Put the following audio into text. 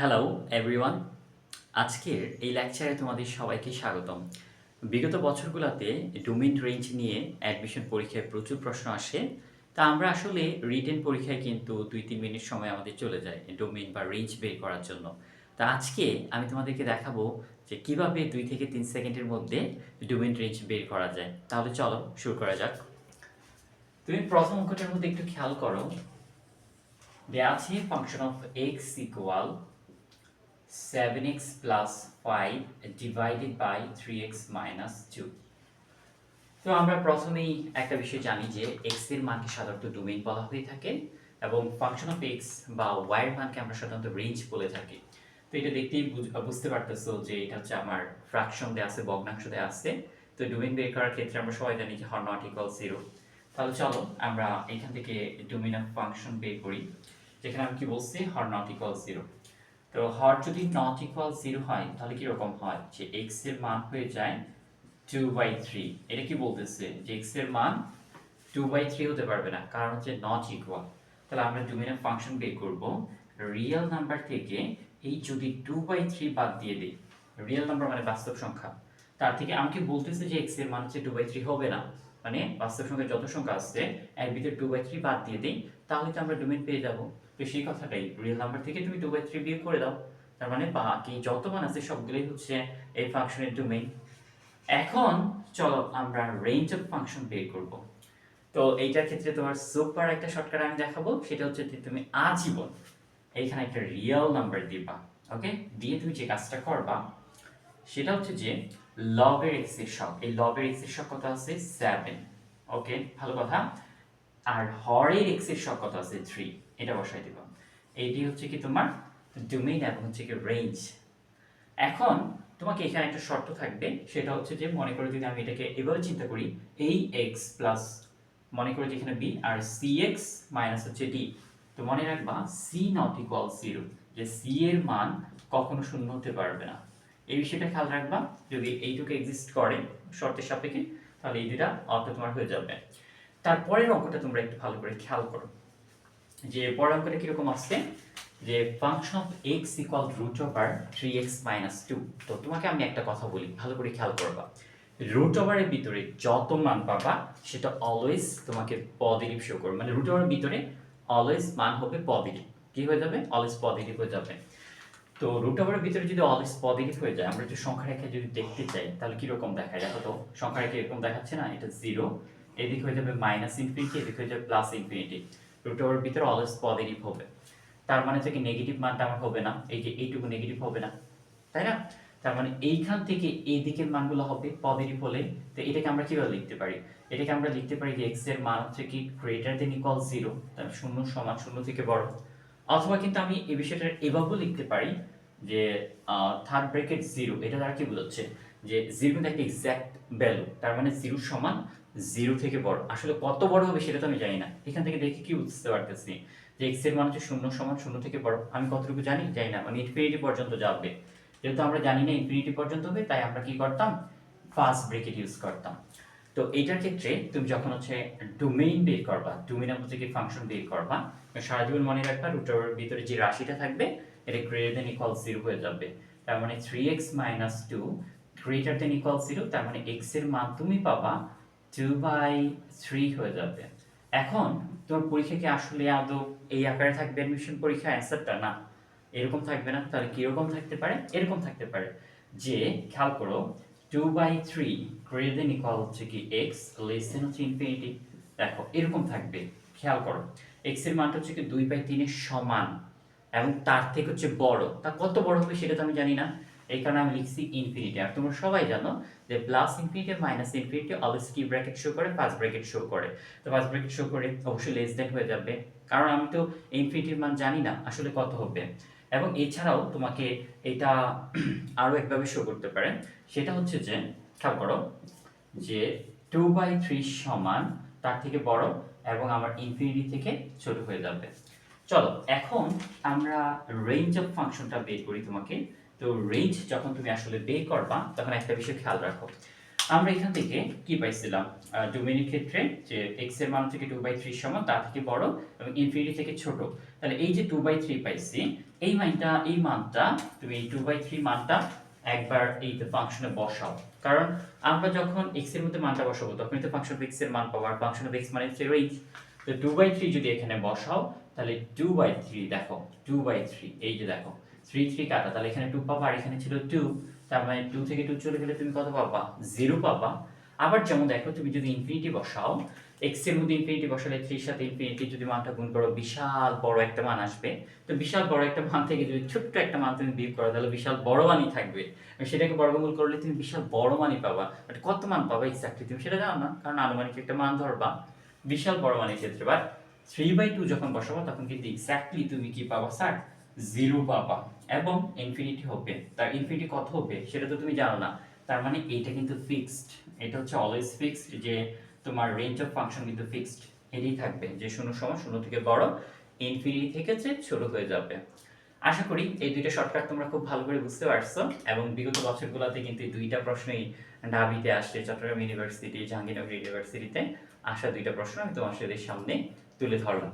Hello everyone আজকের এই লেকচারে তোমাদের সবাইকে স্বাগতম। বিগত বছরগুলোতে ডোমেন রেঞ্জ নিয়ে অ্যাডমিশন পরীক্ষায় প্রচুর প্রশ্ন আসে। তা আমরা আসলে রিটেন পরীক্ষায় কিন্তু দুই তিন মিনিট সময় আমাদের চলে যায় ডোমিন বা রেঞ্জ বের করার জন্য। তা আজকে আমি তোমাদেরকে দেখাবো যে কীভাবে দুই থেকে তিন সেকেন্ডের মধ্যে ডোমেন রেঞ্জ বের করা যায়। তাহলে চলো শুরু করা যাক। তুমি প্রথম অঙ্কটার মধ্যে একটু খেয়াল করো। দেওয়া আছে function of x equal 7x plus 5 divided by 3x minus 2 তো আমরা প্রথমেই একটা বিষয় জানি যে x এর মানকে সাধারণত ডোমেইন বলা হয়ে থাকে এবং ফাংশন অফ x বা এর মানকে আমরা সাধারণত রেঞ্জ বলে থাকি। তো এটা দেখতেই বুঝ- বুঝতে পারতেছো যে এটা হচ্ছে আমার ফ্র্যাকশন দেয়া আছে, ভগ্নাংশ দেয়া আছে। তো ডোমেইন বের করার ক্ষেত্রে আমরা সবাই জানি যে হর নট ইকুয়াল জিরো তাহলে চলো আমরা এখান থেকে ডোমেইন অফ ফাংশন বের করি, যেখানে আমি কি বলছি? হর নট ইকুয়াল জিরো তো হর যদি নট ইকুয়াল জিরো হয়, তাহলে কীরকম হয়? যে এক্সের মান হয়ে যায় টু বাই থ্রি এটা কি বলতেছে? যে এক্সের মান টু বাই থ্রি হতে পারবে না, কারণ হচ্ছে নট ইকুয়াল তাহলে আমরা ডোমেনের ফাংশন বের করব। রিয়েল নাম্বার থেকে এই যদি টু বাই থ্রি বাদ দিয়ে দিই রিয়েল নাম্বার মানে বাস্তব সংখ্যা, তার থেকে আমাকে বলতেছে যে এক্সের মান হচ্ছে টু বাই থ্রি হবে না? মানে বাস্তব সংখ্যা যত সংখ্যা আসছে এর ভিতরে টু বাই থ্রি বাদ দিয়ে দিই। তাহলে তো আমরা ডোমেন পেয়ে যাব। তো সেই কথাটাই রিয়েল নাম্বার থেকে তুমি টু বাই থ্রি বিয়োগ করে দাও। তার মানে বাকি যত মান আছে সবগুলোই হচ্ছে এই ফাংশনের ডোমেইন এখন চলো আমরা রেঞ্জ অফ ফাংশন বের করব। তো এইটার ক্ষেত্রে তোমার সুপার একটা শর্টকাট আমি দেখাবো, সেটা হচ্ছে তুমি আজীবন এইখানে একটা রিয়েল নাম্বার দিবা ওকে দিয়ে তুমি যে কাজটা করবা, সেটা হচ্ছে যে লবের এক্সের শক এই লবের এক্সের শক কত আছে? সেভেন ওকে ভালো কথা? আর হরের এক্সের শক কত আছে থ্রি এটা বসাই দিবা। এইটি হচ্ছে কি তোমার ডোমেইন এবং হচ্ছে কি রেঞ্জ এখন তোমাকে এখানে একটা শর্ত থাকবে, সেটা হচ্ছে যে মনে করো যদি আমি এটাকে এভাবে চিন্তা করি এই এক্স প্লাস মনে করো যে এখানে বি আর সি এক্স মাইনাস হচ্ছে ডি তো মনে রাখবা সি নট ইকুয়াল জিরো যে সি এর মান কখনো শূন্য হতে পারবে না। এই বিষয়টা খেয়াল রাখবা, যদি এইটুকু এক্সিস্ট করে, শর্তের সাপেক্ষে, তাহলে এই দুটা অর্থ তোমার হয়ে যাবে। তারপরের অঙ্কটা তোমরা একটু ভালো করে খেয়াল করো। যে পরের অঙ্কটা কীরকম আসছে? যে function of x equal root over three x minus two তো তোমাকে আমি একটা কথা বলি, ভালো করে খেয়াল করবা। রুট ওভারের ভিতরে যত মান পাবা, সেটা অলওয়েজ তোমাকে পজিটিভ শো করবে। মানে রুট ওভারের ভিতরে অলওয়েজ মান হবে পজিটিভ কি হয়ে যাবে? অলওয়েজ পজিটিভ হয়ে যাবে। তো রুট ওভারের ভিতরে যদি অলওয়েজ পজিটিভ হয়ে যায়, আমরা যদি সংখ্যা রেখা যদি দেখতে চাই, তাহলে কীরকম দেখায়? দেখো তো সংখ্যা রেখা এরকম দেখাচ্ছে না, এটা জিরো এদিক হয়ে যাবে মাইনাস ইনফিনিটি এদিক হয়ে যাবে প্লাস ইনফিনিটি রুট ওভারের ভিতরে অলওয়েজ পজিটিভ হবে। তার মানে থেকে নেগেটিভ মানটা আমার হবে না, এই যে এইটুকু নেগেটিভ হবে না, তাই না? তার মানে এইখান থেকে এই দিকের মানগুলো হবে পজিটিভ হলে, তো এটাকে আমরা কীভাবে লিখতে পারি? এটাকে আমরা লিখতে পারি যে এক্সের মান হচ্ছে কি গ্রেটার দেন ইকুয়াল জিরো তার শূন্য সমান শূন্য থেকে বড়। অথবা কিন্তু আমি এই বিষয়টা এভাবেও লিখতে পারি যে থার্ড ব্র্যাকেট জিরো এটা দ্বারা কি বোঝাচ্ছে? যে জিরো কিন্তু একটা এক্স্যাক্ট ভ্যালু তার মানে জিরো সমান জিরো থেকে বড়। আসলে কত বড় হবে সেটা তো আমি জানি না। এখান থেকে দেখে কি বুঝতে পারতেছি? যে এক্সের মান হচ্ছে শূন্য সমান শূন্য থেকে বড়। আমি কতটুকু জানি? জানি না। মানে ইনফিনিটি পর্যন্ত যাবে। যেহেতু আমরা জানি না ইনফিনিটি পর্যন্ত হবে, তাই আমরা কি করতাম? ফার্স্ট ব্রেকেট ইউজ করতাম। তো এইটার ক্ষেত্রে তুমি যখন হচ্ছে ডোমেইন বের করবা ডোমেইন কি ফাংশন বের করবা, সারা জীবন মনে রাখবা রুটের ভিতরে যে রাশিটা থাকবে, এটা গ্রেটার দেন ইকুয়াল জিরো হয়ে যাবে। তার মানে three x minus two greater than equal zero তার মানে এক্সের মান তুমি পাবা টু বাই থ্রি হয়ে যাবে। এখন তোমার পরীক্ষা কি আসলে আদৌ এই আকারে থাকবে অ্যাডমিশন পরীক্ষা অ্যান্সারটা না। এরকম থাকবে না। তাহলে কীরকম থাকতে পারে? এরকম থাকতে পারে যে, খেয়াল করো two by three greater than equal হচ্ছে কি এক্স লেস দেন হচ্ছে ইনফিনিটি দেখো, এরকম থাকবে। খেয়াল করো এক্সের মানটা হচ্ছে কি দুই বাই তিনের সমান এবং তার থেকে হচ্ছে বড়। তা কত বড় হবে সেটা তো আমি জানি না। এই কারণে আমি লিখছি ইনফিনিটি আর তোমরা সবাই জানো যে plus infinity minus infinity always কি ব্র্যাকেট শো করে ফার্স্ট ব্র্যাকেট শো করে। তো ফার্স্ট ব্র্যাকেট শো করে অবশ্যই লেস দেন হয়ে যাবে। কারণ আমি তো ইনফিনিটির মান জানি না আসলে কত হবে। এবং এছাড়াও তোমাকে এটা আরও একভাবে শো করতে পারে। সেটা হচ্ছে যে, খেয়াল করো যে টু বাই থ্রি সমান তার থেকে বড় এবং আমার ইনফিনিটি থেকে ছোট হয়ে যাবে। চলো, এখন আমরা রেঞ্জ অফ ফাংশনটা বের করি তোমাকে। তো রেঞ্জ যখন তুমি আসলে বের করবা, তখন একটা বিষয় খেয়াল রাখো। আমরা এখান থেকে কি পাইছিলাম? ডোমেনের ক্ষেত্রে যে এক্সের মান থেকে টু বাই থ্রি সমান তার থেকে বড় এবং ইনফিনিটি থেকে ছোট। তাহলে এই যে টু বাই থ্রি পাইছি, এই মানটা এই মানটা, তুমি এই টু বাই থ্রি মানটা একবার এই ফাংশনে বসাও। কারণ আমরা যখন এক্সের মধ্যে মানটা বসাবো তখন তো ফাংশন অফ এক্সের মান পাবো আর ফাংশন অফ এক্স মানে হচ্ছে রেঞ্জ তো টু বাই থ্রি যদি এখানে বসাও, তাহলে টু বাই থ্রি দেখো টু বাই থ্রি এই যে দেখো। থ্রি থ্রি কাটা। তাহলে এখানে টু পাবা, আর এখানে ছিল টু তার মানে টু থেকে টু চলে গেলে তুমি কত পাবা? জিরো পাবা। আবার যেমন দেখো, তুমি যদি ইনফিনিটি বসাও এক্সের মধ্যে ইনফিনিটি বসালে থ্রির সাথে ইনফিনিটি যদি মানটা গুণ করো, বিশাল বড় একটা মান আসবে। তো বিশাল বড় একটা মান থেকে যদি ছোট্ট একটা মান তুমি বিয়োগ করো, তাহলে বিশাল বড় মানই থাকবে। সেটাকে বর্গমূল করলে তুমি বিশাল বড় মানই পাবা। বাট কত মান পাবা এক্স্যাক্টলি তুমি সেটা জানো না, কারণ আনুমানিক একটা মান ধরবা। বিশাল বড় মানের ক্ষেত্রে বাট থ্রি বাই টু যখন বসাবো, তখন কিন্তু এক্স্যাক্টলি তুমি কি পাবা স্যার জিরো পাবা এবং ইনফিনিটি হবে। তার ইনফিনিটি কত হবে সেটা তো তুমি জানো না। তার মানে এইটা কিন্তু ফিক্সড এটা হচ্ছে অলওয়েজ ফিক্সড যে তোমার রেঞ্জ অফ ফাংশন কিন্তু ফিক্সড এটাই থাকবে। যে শূন্য সময় শূন্য থেকে বড় ইনফিনিটি থেকে যে ছোট হয়ে যাবে। আশা করি এই দুইটা শর্টকাট তোমরা খুব ভালো করে বুঝতে পারছ এবং বিগত বছরগুলোতে কিন্তু এই দুইটা প্রশ্নই ঢাবিতে আসছে চট্টগ্রাম ইউনিভার্সিটি জাহাঙ্গীরনগর ইউনিভার্সিটিতে আসা দুইটা প্রশ্ন আমি তোমার সাথে সামনে তুলে ধরলাম।